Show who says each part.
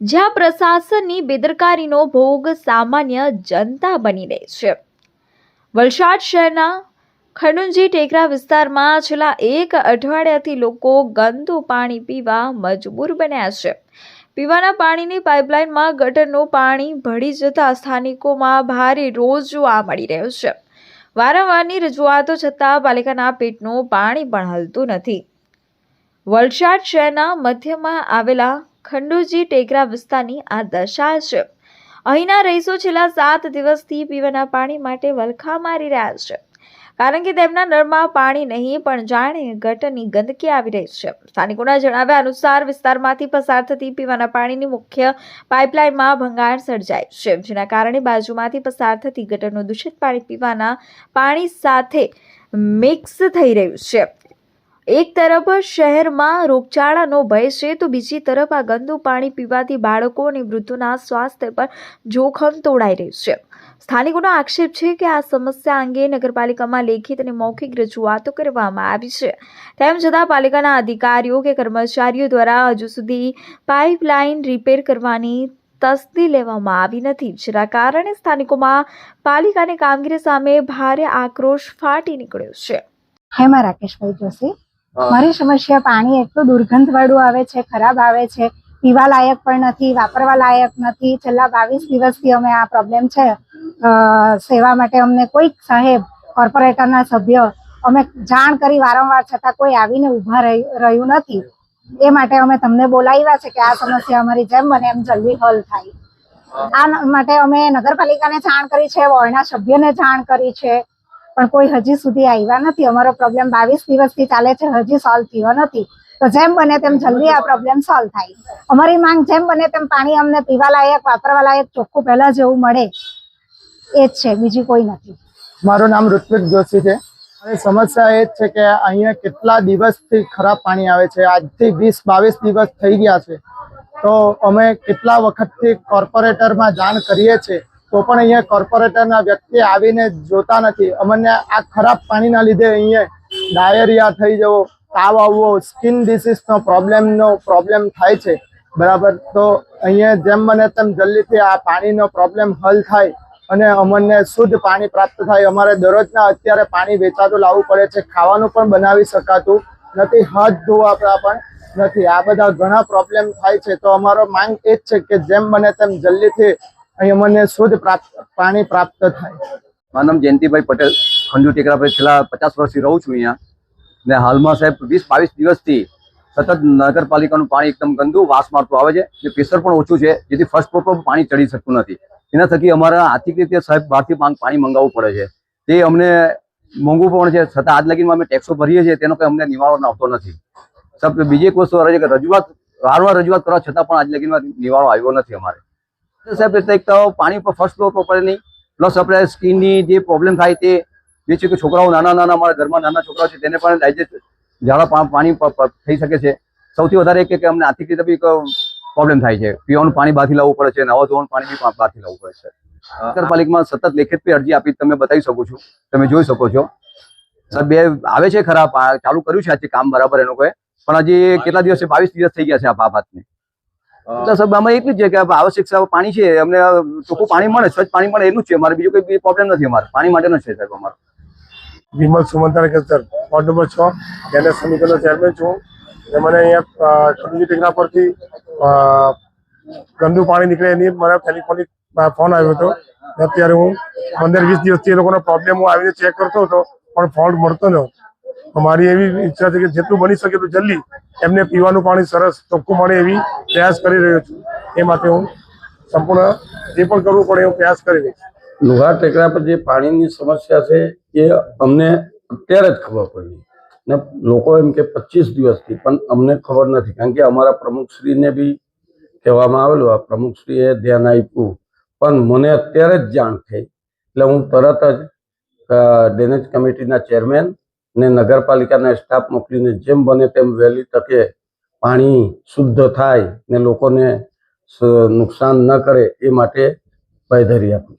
Speaker 1: જ્યાં પ્રશાસનની બેદરકારીનો ભોગ સામાન્ય જનતા બની રહી છે. વલસાડ શહેરના ખડુંજી ટેકરા વિસ્તારમાં છેલ્લા એક અઠવાડિયાથી લોકો ગંદુ પાણી પીવા મજબૂર બન્યા છે. પીવાના પાણીની પાઇપલાઇનમાં ગટરનું પાણી ભળી જતા સ્થાનિકોમાં ભારે રોજ જોવા મળી રહ્યો છે. વારંવારની રજૂઆતો છતાં પાલિકાના પેટનું પાણી પણ હલતું નથી. વલસાડ શહેરના મધ્યમાં આવેલા ખંડુજી ટેકરા વિસ્તારની આ દશા છે. અહીંના રહીશો છેલ્લા સાત દિવસથી પીવાના પાણી માટે વલખા મારી રહ્યા છે. કારણ કે તેમના નળમાં પાણી નહીં, પણ જાણે ગટરની ગંદકી આવી રહી છે. સ્થાનિકોના જણાવ્યા અનુસાર વિસ્તારમાંથી પસાર થતી પીવાના પાણીની મુખ્ય પાઇપલાઇનમાં ભંગાણ સર્જાય છે, જેના કારણે બાજુમાંથી પસાર થતી ગટરનું દૂષિત પાણી પીવાના પાણી સાથે મિક્સ થઈ રહ્યું છે. એક તરફ શહેરમાં રોગચાળાનો ભય છે, તો બીજી તરફ આ ગંદુ પાણી પીવાથી બાળકો અને વૃદ્ધોના સ્વાસ્થ્ય પર જોખમ તોડાઈ રહ્યું છે. સ્થાનિકોનો આક્ષેપ છે કે આ સમસ્યા અંગે નગરપાલિકામાં લેખિત અને મૌખિક રજૂઆતો કરવામાં આવી છે. તેમ છતાં પાલિકાના અધિકારીઓ કે કર્મચારીઓ દ્વારા હજુ સુધી પાઇપલાઇન રિપેર કરવાની તસ્દી લેવામાં આવી નથી. જેના કારણે સ્થાનિકોમાં પાલિકાની કામગીરી સામે ભારે આક્રોશ ફાટી નીકળ્યો છે.
Speaker 2: હેમા રાકેશભાઈ જોશી. મારી સમસ્યા પાણી એટલું દુર્ગંધ વાળું આવે છે ખરાબ આવે છે. પીવા લાયક પણ નથી વાપરવા લાયક નથી. છેલ્લા બાવીસ દિવસથી અમે આ પ્રોબ્લેમ છે. સેવા માટે અમને કોઈક સાહેબ કોર્પોરેટરના સભ્ય અમે જાણ કરી વારંવાર છતાં કોઈ આવીને ઊભા રહી- રહ્યું નથી. એ માટે અમે તમને બોલાવ્યા છે કે આ સમસ્યા અમારી જેમ બને એમ જલ્દી હલ થાય. આ માટે અમે નગરપાલિકાને જાણ કરી છે વોર્ડના સભ્યને જાણ કરી છે. પણ કોઈ હજી સુધી આવ્યા નથી. અમારો પ્રોબ્લેમ બાવીસ દિવસથી ચાલે છે, હજી સોલ્વ થયો નથી. તો જેમ બને તેમ જલ્દી આ પ્રોબ્લેમ સોલ્વ થાય. અમારી માંગ જેમ બને તેમ પાણી અમને પીવા લાયક વાપરવા લાયક ચોખ્ખું પહેલા જેવું મળે. એ જ છે, બીજી કોઈ નથી.
Speaker 3: મારું નામ ઋત્વિક જોશી છે. અને સમસ્યા એ જ છે કે અહીંયા કેટલા દિવસથી ખરાબ પાણી આવે છે. આજથી વીસ, બાવીસ દિવસ થઈ ગયા છે. તો અમે કેટલા વખતથી કોર્પોરેટરમાં જાણ કરીએ છીએ? તો પણ અહીંયા કોર્પોરેટરના વ્યક્તિ આવીને જોતા નથી. અમને આ ખરાબ પાણીના લીધે અહીંયા ડાયરિયા થઈ જવો, તાવ આવવો, સ્કિન ડિસીઝનો પ્રોબ્લેમનો પ્રોબ્લેમ થાય છે. બરાબર? તો અહીંયા જેમ બને તેમ જલ્દીથી આ પાણીનો પ્રોબ્લેમ હલ થાય અને અમને શુદ્ધ પાણી પ્રાપ્ત થાય. અમારે દરરોજના અત્યારે પાણી વેચાતું લાવવું પડે છે, ખાવાનું પણ બનાવી શકાતું નથી, હાથ ધોવા પણ નથી. આ બધા ઘણા પ્રોબ્લેમ થાય છે. તો અમારો માંગ એ જ છે કે જેમ બને તેમ જલ્દીથી અહીં અમને શુદ્ધ પાણી પ્રાપ્ત થાય.
Speaker 4: મારું નામ જયંતિભાઈ પટેલ, ખંડુ ટેકરાભાઈ છેલ્લા પચાસ વર્ષથી રહું છું અહીંયા. ને હાલમાં સાહેબ વીસ બાવીસ દિવસથી સતત નગરપાલિકાનું પાણી એકદમ ગંદુ વાસ મારતું આવે છે. જે પ્રેશર પણ ઓછું છે, જેથી ફર્સ્ટ ફ્લોર પર પાણી ચડી શકતું નથી. એના થકી અમારે આર્થિક રીતે સાહેબ બહારથી પાણી મંગાવવું પડે છે. તે અમને મોંઘું પણ છે, છતાં આજ લગીમાં અમે ટેક્સો ભરીએ છીએ, તેનો કંઈ અમને નિવારો આવતો નથી. સાહેબ, બીજી એક વસ્તુ છે કે રજૂઆત, વારંવાર રજૂઆત કરવા છતાં પણ આજ લગીમાં નિવારો આવ્યો નથી અમારે. સાહેબ એટલે એક તો પાણી પર ફર્સ્ટ ફ્લોર પર પડે નહીં. પ્લસ આપણે સ્કિનની જે પ્રોબ્લેમ થાય તે જે છે કે છોકરાઓ નાના નાના, અમારા ઘરમાં નાના છોકરાઓ છે તેને પણ ડાયજેસ્ટ ઝાડા પાણી થઈ શકે છે. સૌથી વધારે એક કે અમને આર્થિક રીતે બી પ્રોબ્લેમ થાય છે. પીવાનું પાણી બહારથી લાવવું પડે છે, નવા ધોવાનું પાણી બી બહારથી લાવવું પડે છે. નગરપાલિકામાં સતત લેખિત બી અરજી આપી તમે બતાવી શકો છો. તમે જોઈ શકો છો. સર બે આવે છે ખરા ચાલુ કર્યું છે આજે કામ બરાબર એ લોકોએ પણ હજી કેટલા દિવસ, બાવીસ દિવસ થઈ ગયા છે આ બાબતને એટલે સાહેબ આમાં એટલું જ છે કે આવશ્યક સેવા પાણી છે અમને ચોખ્ખું પાણી મળે સ્વચ્છ પાણી મળે એટલું જ છે અમારે. બીજું કોઈ પ્રોબ્લેમ નથી અમારે. પાણી માટેનો છે સાહેબ અમારો.
Speaker 5: વિમલ સુમંતર કેસર વોર્ડ નંબર છ એનએસ સમિતિનો ચેરમેન છું. અને મને અહીંયા ખંડુજી ટેકરા પરથી અ, ગંદુ પાણી નીકળે એની મને ટેલિફોનિક ફોન આવ્યો હતો. અત્યારે હું પંદર વીસ દિવસથી એ લોકોનો પ્રોબ્લેમ હું આવીને ચેક કરતો હતો પણ ફોલ્ટ મળતો ન તો મારી એવી ઈચ્છા છે કે જેટલું બની શકે તો જલ્દી એમને પીવાનું પાણી સરસ ચોખ્ખું મળે એવી પ્રયાસ કરી રહ્યો છું. એ માટે હું સંપૂર્ણ જે પણ કરવું પડે એવું પ્રયાસ કરી રહી છું.
Speaker 6: લુહાર ટેકરા પર જે પાણીની સમસ્યા છે, એ અમને અત્યારે જ ખબર પડી. ને લોકો એમ કે પચીસ દિવસથી, પણ અમને ખબર નથી. કારણ કે અમારા પ્રમુખશ્રીને બી કહેવામાં આવેલું, આ પ્રમુખશ્રીએ ધ્યાન આપ્યું. પણ મને અત્યારે જ જાણ થઈ. એટલે હું તરત જ ડેનેજ કમિટીના ચેરમેન ને નગરપાલિકાના સ્ટાફ મોકલીને જેમ બને તેમ વહેલી તકે પાણી શુદ્ધ થાય ને લોકોને નુકસાન ન કરે એ માટે બાંયધરી આપું